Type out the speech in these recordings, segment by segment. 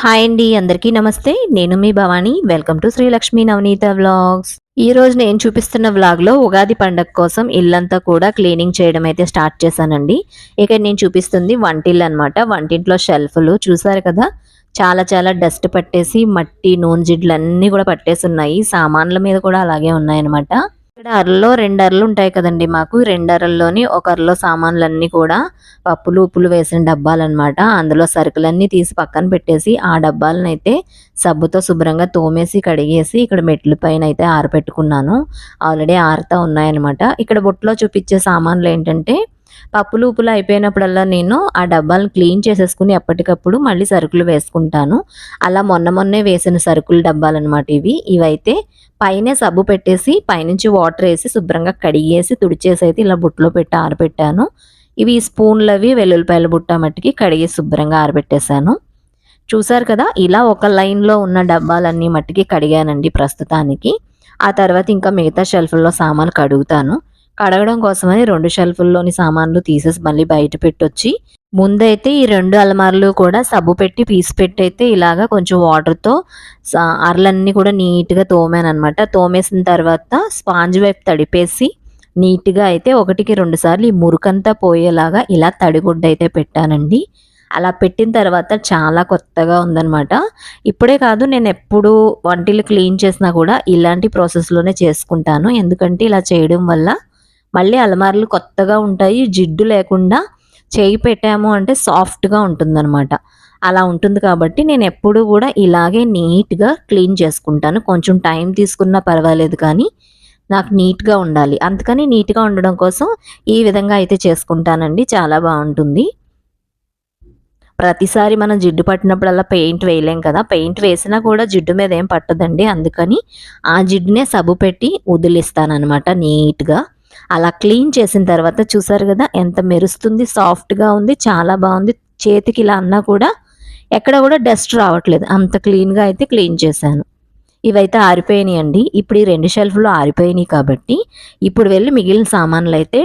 Hi అండి అందరికీ నమస్తే. నేను మీ Bhavani. Welcome to Srilakshmi Navaneetha vlogs ఈ రోజు నేను చూపిస్తున్న వ్లాగ్లో ఉగాది పండగ కోసం ఇల్లంతా కూడా క్లీనింగ్ చేయడం అయితే స్టార్ట్ చేశానండి. ఇక్కడ నేను చూపిస్తుంది వంటిల్లు అనమాట వంటింట్లో షెల్ఫ్లు చూసారు కదా? చాలా చాలా డస్ట్ పట్టేసి మట్టి నూనె జిడ్లు అన్నీ కూడా పట్టేసి ఉన్నాయి. సామాన్ల మీద కూడా అలాగే ఉన్నాయన్నమాట ఇక్కడ అరలో రెండు అరలు ఉంటాయి కదండి మాకు. రెండు అరల్లోని ఒక అరలో సామాన్లన్నీ కూడా పప్పులు ఉప్పులు వేసిన డబ్బాలన్నమాట. అందులో సరుకులన్నీ తీసి పక్కన పెట్టేసి ఆ డబ్బాలను అయితే సబ్బుతో శుభ్రంగా తోమేసి కడిగేసి ఇక్కడ మెట్ల పైన అయితే ఆరపెట్టుకున్నాను. ఆల్రెడీ ఆరుతా ఉన్నాయన్నమాట. ఇక్కడ బుట్టలో చూపించే సామాన్లు ఏంటంటే పప్పులు ఉప్పులు అయిపోయినప్పుడల్లా నేను ఆ డబ్బాలను క్లీన్ చేసేసుకుని ఎప్పటికప్పుడు మళ్ళీ సరుకులు వేసుకుంటాను. అలా మొన్న మొన్నే వేసిన సరుకుల డబ్బాలు అనమాట ఇవి. ఇవైతే పైనే సబ్బు పెట్టేసి పైనుంచి వాటర్ వేసి శుభ్రంగా కడిగేసి తుడిచేసి అయితే ఇలా బుట్టలో పెట్టి ఆరబెట్టాను. ఇవి స్పూన్లవి వెల్లుల్లిపాయల బుట్ట మట్టికి కడిగి శుభ్రంగా ఆరబెట్టేశాను. చూసారు కదా ఇలా ఒక లైన్లో ఉన్న డబ్బాలన్నీ మట్టికి కడిగానండి ప్రస్తుతానికి. ఆ తర్వాత ఇంకా మిగతా షెల్ఫ్లో సామాన్లు కడుగుతాను. కడగడం కోసమని రెండు షెల్ఫుల్లోని సామాన్లు తీసేసి మళ్ళీ బయట పెట్టొచ్చి ముందైతే ఈ రెండు అలమార్లు కూడా సబ్బు పెట్టి పీసు పెట్టి అయితే ఇలాగా కొంచెం వాటర్తో అరలన్నీ కూడా నీట్గా తోమాను అనమాట తోమేసిన తర్వాత స్పాంజ్ వైపు తడిపేసి నీట్గా అయితే ఒకటికి రెండు సార్లు ఈ మురుకంతా పోయేలాగా ఇలా తడిగుడ్డ అయితే పెట్టానండి. అలా పెట్టిన తర్వాత చాలా కొత్తగా ఉందనమాట ఇప్పుడే కాదు నేను ఎప్పుడు వంటిలు క్లీన్ చేసినా కూడా ఇలాంటి ప్రాసెస్లోనే చేసుకుంటాను. ఎందుకంటే ఇలా చేయడం వల్ల మళ్ళీ అలమారులు కొత్తగా ఉంటాయి జిడ్డు లేకుండా చేయి పెట్టాము అంటే సాఫ్ట్గా ఉంటుందన్నమాట. అలా ఉంటుంది కాబట్టి నేను ఎప్పుడు కూడా ఇలాగే నీట్గా క్లీన్ చేసుకుంటాను. కొంచెం టైం తీసుకున్నా పర్వాలేదు కానీ నాకు నీట్గా ఉండాలి. అందుకని నీట్గా ఉండడం కోసం ఈ విధంగా అయితే చేసుకుంటానండి. చాలా బాగుంటుంది. ప్రతిసారి మనం జిడ్డు పట్టినప్పుడల్లా పెయింట్ వేయలేం కదా. పెయింట్ వేసినా కూడా జిడ్డు మీద ఏం పట్టదండి. అందుకని ఆ జిడ్డునే సబ్బు పెట్టి వదిలిస్తానమాట నీట్గా. అలా క్లీన్ చేసిన తర్వాత చూసారు కదా ఎంత మెరుస్తుంది సాఫ్ట్గా ఉంది చాలా బాగుంది. చేతికి ఇలా అన్నా కూడా ఎక్కడ కూడా డస్ట్ రావట్లేదు. అంత క్లీన్గా అయితే క్లీన్ చేశాను. ఇవైతే ఆరిపోయినాయి అండి ఇప్పుడు ఈ రెండు షెల్ఫ్లు ఆరిపోయినాయి కాబట్టి ఇప్పుడు వెళ్ళి మిగిలిన సామాన్లు అయితే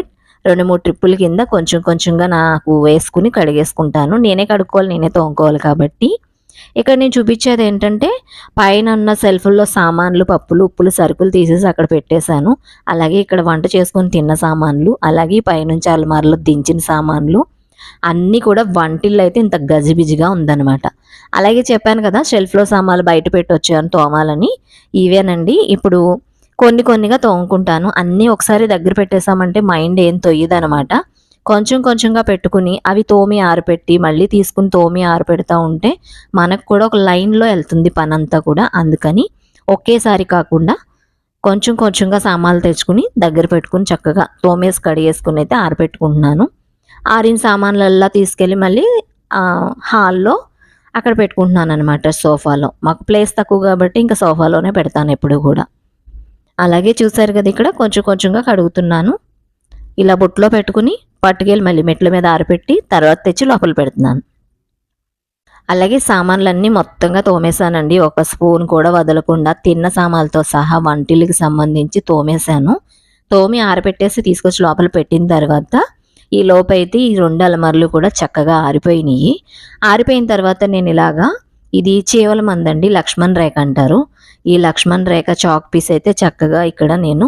రెండు మూడు ట్రిప్పుల కింద కొంచెం కొంచెంగా నాకు వేసుకుని కడిగేసుకుంటాను. నేనే కడుక్కోవాలి నేనే తోముకోవాలి కాబట్టి ఇక్కడ నేను చూపించేది ఏంటంటే పైన ఉన్న సెల్ఫ్ల్లో సామాన్లు పప్పులు ఉప్పులు సరుకులు తీసేసి అక్కడ పెట్టేశాను. అలాగే ఇక్కడ వంట చేసుకొని తిన్న సామాన్లు అలాగే పైనుంచి అలమారలో దించిన సామాన్లు అన్నీ కూడా వంటిల్లో అయితే ఇంత గజిబిజిగా ఉందన్నమాట. అలాగే చెప్పాను కదా షెల్ఫ్లో సామాన్లు బయట పెట్టి వచ్చాను తోమాలని. ఇవేనండి ఇప్పుడు కొన్ని కొన్నిగా తోముకుంటాను. అన్నీ ఒకసారి దగ్గర పెట్టేసామంటే మైండ్ ఏం తొయ్యదనమాట కొంచెం కొంచెంగా పెట్టుకుని అవి తోమి ఆరపెట్టి మళ్ళీ తీసుకుని తోమి ఆరపెడతా ఉంటే మనకు కూడా ఒక లైన్లో వెళ్తుంది పని అంతా కూడా. అందుకని ఒకేసారి కాకుండా కొంచెం కొంచెంగా సామాన్లు తెచ్చుకుని దగ్గర పెట్టుకుని చక్కగా తోమేసి కడిగేసుకుని అయితే ఆరపెట్టుకుంటున్నాను. ఆరిన సామాన్లల్లా తీసుకెళ్ళి మళ్ళీ హాల్లో అక్కడ పెట్టుకుంటున్నాను అనమాట సోఫాలో. మాకు ప్లేస్ తక్కువ కాబట్టి ఇంకా సోఫాలోనే పెడతాను ఎప్పుడు కూడా. అలాగే చూసారు కదా ఇక్కడ కొంచెం కొంచెంగా కడుగుతున్నాను. ఇలా బుట్లో పెట్టుకుని పట్టుకెళ్ళి మళ్ళీ మెట్ల మీద ఆరపెట్టి తర్వాత తెచ్చి లోపల పెడుతున్నాను. అలాగే సామాన్లన్నీ మొత్తంగా తోమేశానండి. ఒక స్పూన్ కూడా వదలకుండా తిన్న సామాన్లతో సహా వంటిలకి సంబంధించి తోమేశాను. తోమి ఆరపెట్టేసి తీసుకొచ్చి లోపల పెట్టిన తర్వాత ఈ లోపైతే ఈ రెండు అలమర్లు కూడా చక్కగా ఆరిపోయినాయి. ఆరిపోయిన తర్వాత నేను ఇలాగా ఇది చేవల మందండి లక్ష్మణ్ రేఖ అంటారు. ఈ లక్ష్మణ్ రేఖ చాక్ పీస్ అయితే చక్కగా ఇక్కడ నేను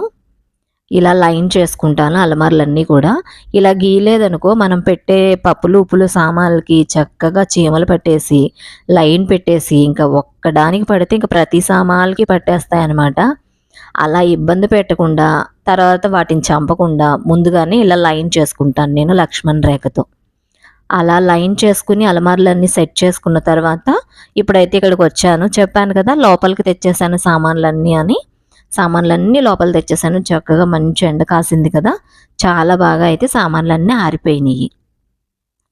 ఇలా లైన్ చేసుకుంటాను అలమార్లన్నీ కూడా. ఇలా గీయలేదనుకో మనం పెట్టే పప్పులు ఉప్పులు సామాన్లకి చక్కగా చీమలు పట్టేసి లైన్ పెట్టేసి ఇంకా ఒక్కడానికి పడితే ఇంకా ప్రతి సామాన్లకి పట్టేస్తాయి అనమాట అలా ఇబ్బంది పెట్టకుండా తర్వాత వాటిని చంపకుండా ముందుగానే ఇలా లైన్ చేసుకుంటాను నేను లక్ష్మణ్ రేఖతో. అలా లైన్ చేసుకుని అలమార్లన్నీ సెట్ చేసుకున్న తర్వాత ఇప్పుడైతే ఇక్కడికి వచ్చాను. చెప్పాను కదా లోపలికి తెచ్చేసాను సామాన్లన్నీ అని. సామాన్లన్నీ లోపల తెచ్చేసాను. చక్కగా మంచి ఎండ కాసింది కదా. చాలా బాగా అయితే సామాన్లన్నీ ఆరిపోయినాయి.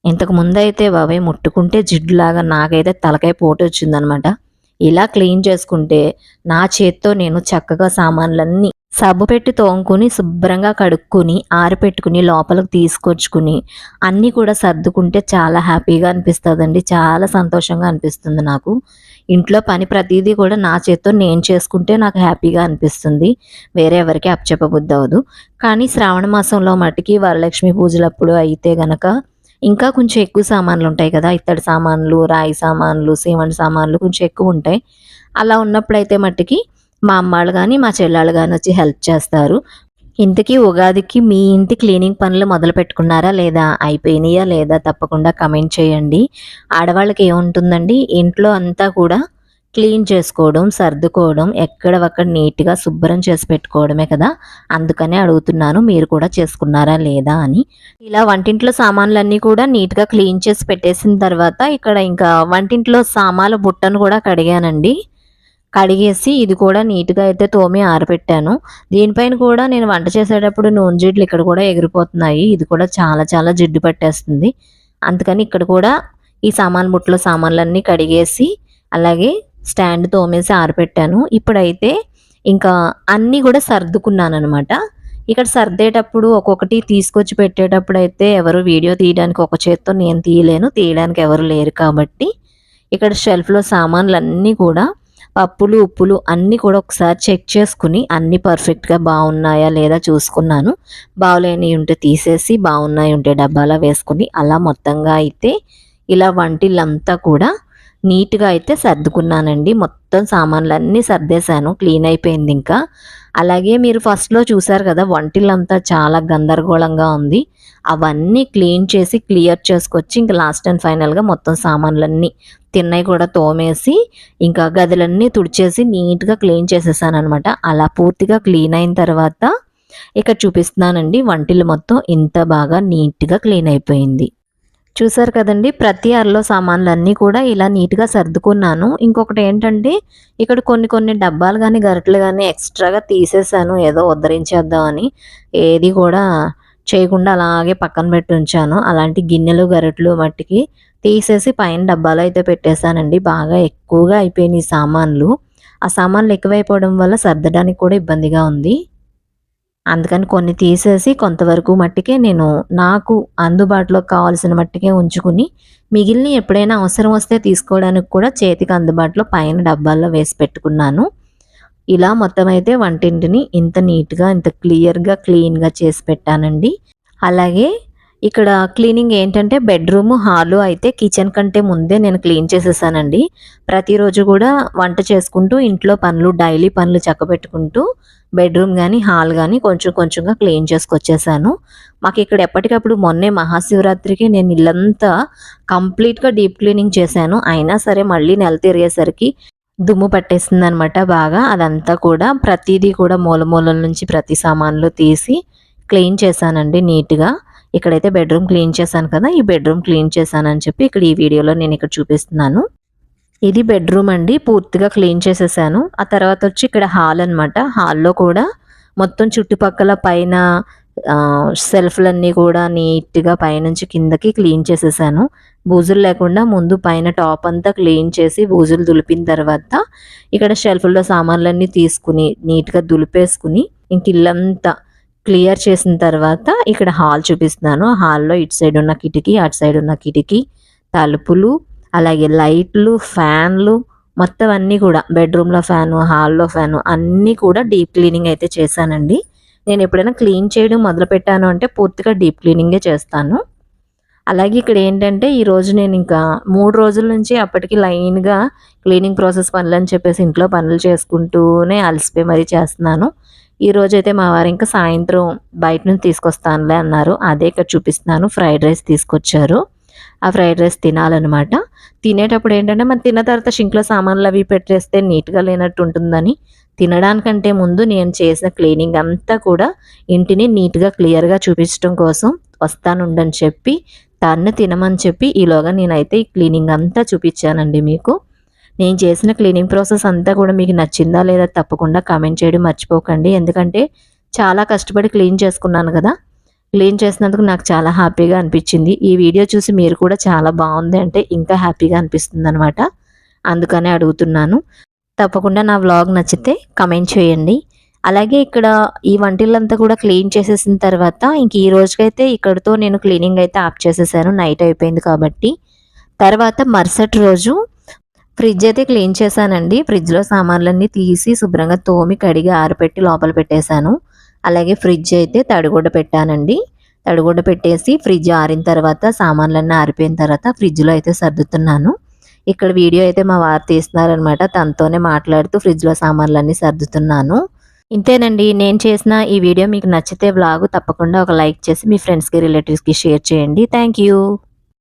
ఇంతకు ముందు అయితే బాబాయ్ ముట్టుకుంటే జిడ్డులాగా నాకైతే తలకాయ పోటు వచ్చిందనమాట ఇలా క్లీన్ చేసుకుంటే నా చేత్తో నేను చక్కగా సామాన్లన్నీ సబ్బు పెట్టి తోముకుని శుభ్రంగా కడుక్కుని ఆరిపెట్టుకుని లోపలికి తీసుకొచ్చుకుని అన్నీ కూడా సర్దుకుంటే చాలా హ్యాపీగా అనిపిస్తుందండి. చాలా సంతోషంగా అనిపిస్తుంది నాకు. ఇంట్లో పని ప్రతిదీ కూడా నా చేత్తో నేను చేసుకుంటే నాకు హ్యాపీగా అనిపిస్తుంది. వేరే ఎవరికి అప్పచెప్పబుద్ధి అవ్వదు. కానీ శ్రావణ మాసంలో మట్టికి వరలక్ష్మి పూజలప్పుడు అయితే గనక ఇంకా కొంచెం ఎక్కువ సామాన్లు ఉంటాయి కదా ఇత్తడి సామాన్లు రాయి సామాన్లు సిమెంట్ సామాన్లు కొంచెం ఎక్కువ ఉంటాయి. అలా ఉన్నప్పుడైతే మట్టుకి మా అమ్మాళ్ళు కానీ మా చెల్లెళ్ళు కానీ వచ్చి హెల్ప్ చేస్తారు. ఇంతకీ ఉగాదికి మీ ఇంటి క్లీనింగ్ పనులు మొదలు పెట్టుకున్నారా లేదా అయిపోయినాయా లేదా తప్పకుండా కమెంట్ చేయండి. ఆడవాళ్ళకి ఏముంటుందండి? ఇంట్లో అంతా కూడా క్లీన్ చేసుకోవడం సర్దుకోవడం ఎక్కడవక్కడ నీట్గా శుభ్రం చేసి పెట్టుకోవడమే కదా? అందుకనే అడుగుతున్నాను మీరు కూడా చేసుకున్నారా లేదా అని. ఇలా వంటింట్లో సామాన్లన్నీ కూడా నీట్గా క్లీన్ చేసి పెట్టేసిన తర్వాత ఇక్కడ ఇంకా వంటింట్లో సామాల బుట్టను కూడా కడిగానండి. కడిగేసి ఇది కూడా నీట్గా అయితే తోమి ఆరబెట్టాను దీనిపైన కూడా నేను వంట చేసేటప్పుడు నూనె జిడ్లు ఇక్కడ కూడా ఎగిరిపోతున్నాయి. ఇది కూడా చాలా చాలా జిడ్డు పట్టేస్తుంది. అందుకని ఇక్కడ కూడా ఈ సామాన్ బుట్టలో సామాన్లన్నీ కడిగేసి అలాగే స్టాండ్ తోమేసి ఆరబెట్టాను ఇప్పుడైతే ఇంకా అన్నీ కూడా సర్దుకున్నాను అనమాట ఇక్కడ సర్దేటప్పుడు ఒక్కొక్కటి తీసుకొచ్చి పెట్టేటప్పుడు అయితే ఎవరు వీడియో తీయడానికి ఒక చేత్తో నేను తీయలేను తీయడానికి ఎవరు లేరు కాబట్టి. ఇక్కడ షెల్ఫ్లో సామాన్లు అన్నీ కూడా పప్పులు ఉప్పులు అన్నీ కూడా ఒకసారి చెక్ చేసుకుని అన్నీ పర్ఫెక్ట్గా బాగున్నాయా లేదా చూసుకున్నాను. బాగులేని ఉంటే తీసేసి బాగున్నాయి ఉంటే డబ్బాలో వేసుకుని అలా మొత్తంగా అయితే ఇలా వంటిల్లంతా కూడా నీట్గా అయితే సర్దుకున్నానండి. మొత్తం సామాన్లు అన్నీ సర్దేశాను. క్లీన్ అయిపోయింది ఇంకా. అలాగే మీరు ఫస్ట్లో చూసారు కదా వంటిల్లంతా చాలా గందరగోళంగా ఉంది. అవన్నీ క్లీన్ చేసి క్లియర్ చేసుకొచ్చి ఇంకా లాస్ట్ అండ్ ఫైనల్గా మొత్తం సామాన్లన్నీ తిన్నవి కూడా తోమేసి ఇంకా గదులన్నీ తుడిచేసి నీట్గా క్లీన్ చేసేసాను అనమాట అలా పూర్తిగా క్లీన్ అయిన తర్వాత ఇక చూపిస్తున్నానండి వంటిల్లు మొత్తం ఇంత బాగా నీట్గా క్లీన్ అయిపోయింది. చూసారు కదండి ప్రతి అరలో సామాన్లు అన్నీ కూడా ఇలా నీట్గా సర్దుకున్నాను. ఇంకొకటి ఏంటంటే ఇక్కడ కొన్ని కొన్ని డబ్బాలు కానీ గరిటలు కానీ ఎక్స్ట్రాగా తీసేసాను ఏదో ఉద్ధరించేద్దామని ఏది కూడా చేయకుండా అలాగే పక్కన పెట్టి ఉంచాను. అలాంటి గిన్నెలు గరిటలు మట్టికి తీసేసి పైన డబ్బాలు అయితే పెట్టేశానండి. బాగా ఎక్కువగా అయిపోయినాయి సామాన్లు. ఆ సామాన్లు ఎక్కువైపోవడం వల్ల సర్దడానికి కూడా ఇబ్బందిగా ఉంది. అందుకని కొన్ని తీసేసి కొంతవరకు మట్టికే నేను నాకు అందుబాటులో కావాల్సిన మట్టికే ఉంచుకుని మిగిలిన ఎప్పుడైనా అవసరం వస్తే తీసుకోవడానికి కూడా చేతికి అందుబాటులో పైన డబ్బాల్లో వేసి పెట్టుకున్నాను. ఇలా మొత్తం అయితే వంటింటిని ఇంత నీట్గా ఇంత క్లియర్గా క్లీన్గా చేసి పెట్టానండి. అలాగే ఇక్కడ క్లీనింగ్ ఏంటంటే బెడ్రూమ్ హాలు అయితే కిచెన్ కంటే ముందే నేను క్లీన్ చేసేసానండి. ప్రతిరోజు కూడా వంట చేసుకుంటూ ఇంట్లో పనులు డైలీ పనులు చక్కబెట్టుకుంటూ బెడ్రూమ్ కానీ హాల్ కానీ కొంచెం కొంచెంగా క్లీన్ చేసుకొచ్చేసాను. మాకు ఇక్కడ ఎప్పటికప్పుడు మొన్నే మహాశివరాత్రికి నేను ఇల్లంతా కంప్లీట్గా డీప్ క్లీనింగ్ చేశాను. అయినా సరే మళ్ళీ నెల తిరిగేసరికి దుమ్ము పట్టేస్తుంది అనమాట బాగా. అదంతా కూడా ప్రతిదీ కూడా మూల మూలల నుంచి ప్రతి సామాన్లు తీసి క్లీన్ చేశానండి నీట్గా. ఇక్కడైతే బెడ్రూమ్ క్లీన్ చేశాను కదా ఈ బెడ్రూమ్ క్లీన్ చేశానని చెప్పి ఇక్కడ ఈ వీడియోలో నేను ఇక్కడ చూపిస్తున్నాను. ఇది బెడ్రూమ్ అండి పూర్తిగా క్లీన్ చేసేసాను. ఆ తర్వాత వచ్చి ఇక్కడ హాల్ అనమాట హాల్లో కూడా మొత్తం చుట్టుపక్కల పైన సెల్ఫ్లన్నీ కూడా నీట్గా పైనుంచి కిందకి క్లీన్ చేసేసాను. బూజులు లేకుండా ముందు పైన టాప్ అంతా క్లీన్ చేసి బూజులు దులిపిన తర్వాత ఇక్కడ షెల్ఫ్లో సామాన్లన్నీ తీసుకుని నీట్గా దులిపేసుకుని ఇంక ఇల్లంతా క్లియర్ చేసిన తర్వాత ఇక్కడ హాల్ చూపిస్తున్నాను. హాల్లో ఇటు సైడ్ ఉన్న కిటికీ అటు సైడ్ ఉన్న కిటికీ తలుపులు అలాగే లైట్లు ఫ్యాన్లు మొత్తం అన్నీ కూడా బెడ్రూమ్లో ఫ్యాను హాల్లో ఫ్యాను అన్నీ కూడా డీప్ క్లీనింగ్ అయితే చేశానండి. నేను ఎప్పుడైనా క్లీన్ చేయడం మొదలు పెట్టాను అంటే పూర్తిగా డీప్ క్లీనింగే చేస్తాను. అలాగే ఇక్కడ ఏంటంటే ఈరోజు నేను ఇంకా మూడు రోజుల నుంచి అప్పటికి లైన్గా క్లీనింగ్ ప్రాసెస్ పనులు అని చెప్పేసి ఇంట్లో పనులు చేసుకుంటూనే అలసిపోయి మరీ చేస్తున్నాను. ఈ రోజైతే అయితే మా వారు ఇంకా సాయంత్రం బయట నుంచి తీసుకొస్తానులే అన్నారు. అదే ఇక్కడ చూపిస్తున్నాను. ఫ్రైడ్ రైస్ తీసుకొచ్చారు. ఆ ఫ్రైడ్ రైస్ తినాలన్నమాట. తినేటప్పుడు ఏంటంటే మనం తిన్న తర్వాత షింక్లో సామాన్లు అవి పెట్టేస్తే నీట్గా లేనట్టు ఉంటుందని తినడానికంటే ముందు నేను చేసిన క్లీనింగ్ అంతా కూడా ఇంటిని నీట్గా క్లియర్గా చూపించడం కోసం వస్తానుండని చెప్పి తన్ను తినమని చెప్పి ఈలోగా నేనైతే ఈ క్లీనింగ్ అంతా చూపించానండి మీకు. నేను చేసిన క్లీనింగ్ ప్రాసెస్ అంతా కూడా మీకు నచ్చిందా లేదా తప్పకుండా కామెంట్ చేయడం మర్చిపోకండి. ఎందుకంటే చాలా కష్టపడి క్లీన్ చేసుకున్నాను కదా. క్లీన్ చేసినందుకు నాకు చాలా హ్యాపీగా అనిపించింది. ఈ వీడియో చూసి మీరు కూడా చాలా బాగుంది అంటే ఇంకా హ్యాపీగా అనిపిస్తుంది అనమాట అందుకనే అడుగుతున్నాను. తప్పకుండా నా వ్లాగ్ నచ్చితే కమెంట్ చేయండి. అలాగే ఇక్కడ ఈ వంటిల్లంతా కూడా క్లీన్ చేసేసిన తర్వాత ఇంక ఈ రోజుకైతే ఇక్కడితో నేను క్లీనింగ్ అయితే ఆఫ్ చేసేసాను. నైట్ అయిపోయింది కాబట్టి. తర్వాత మరుసటి రోజు ఫ్రిడ్జ్ అయితే క్లీన్ చేశానండి. ఫ్రిడ్జ్లో సామాన్లన్నీ తీసి శుభ్రంగా తోమి కడిగి ఆరబెట్టి లోపల పెట్టేశాను. అలాగే ఫ్రిడ్జ్ అయితే తడిగుడ్డ పెట్టానండి. తడిగుడ్డ పెట్టేసి ఫ్రిడ్జ్ ఆరిన తర్వాత సామాన్లన్నీ ఆరిపోయిన తర్వాత ఫ్రిడ్జ్లో అయితే సర్దుతున్నాను. ఇక్కడ వీడియో అయితే మా వారు తీస్తున్నారనమాట తనతోనే మాట్లాడుతూ ఫ్రిడ్జ్లో సామాన్లన్నీ సర్దుతున్నాను. ఇంతేనండి. నేను చేసిన ఈ వీడియో మీకు నచ్చితే బ్లాగు తప్పకుండా ఒక లైక్ చేసి మీ ఫ్రెండ్స్కి రిలేటివ్స్కి షేర్ చేయండి. Thank you.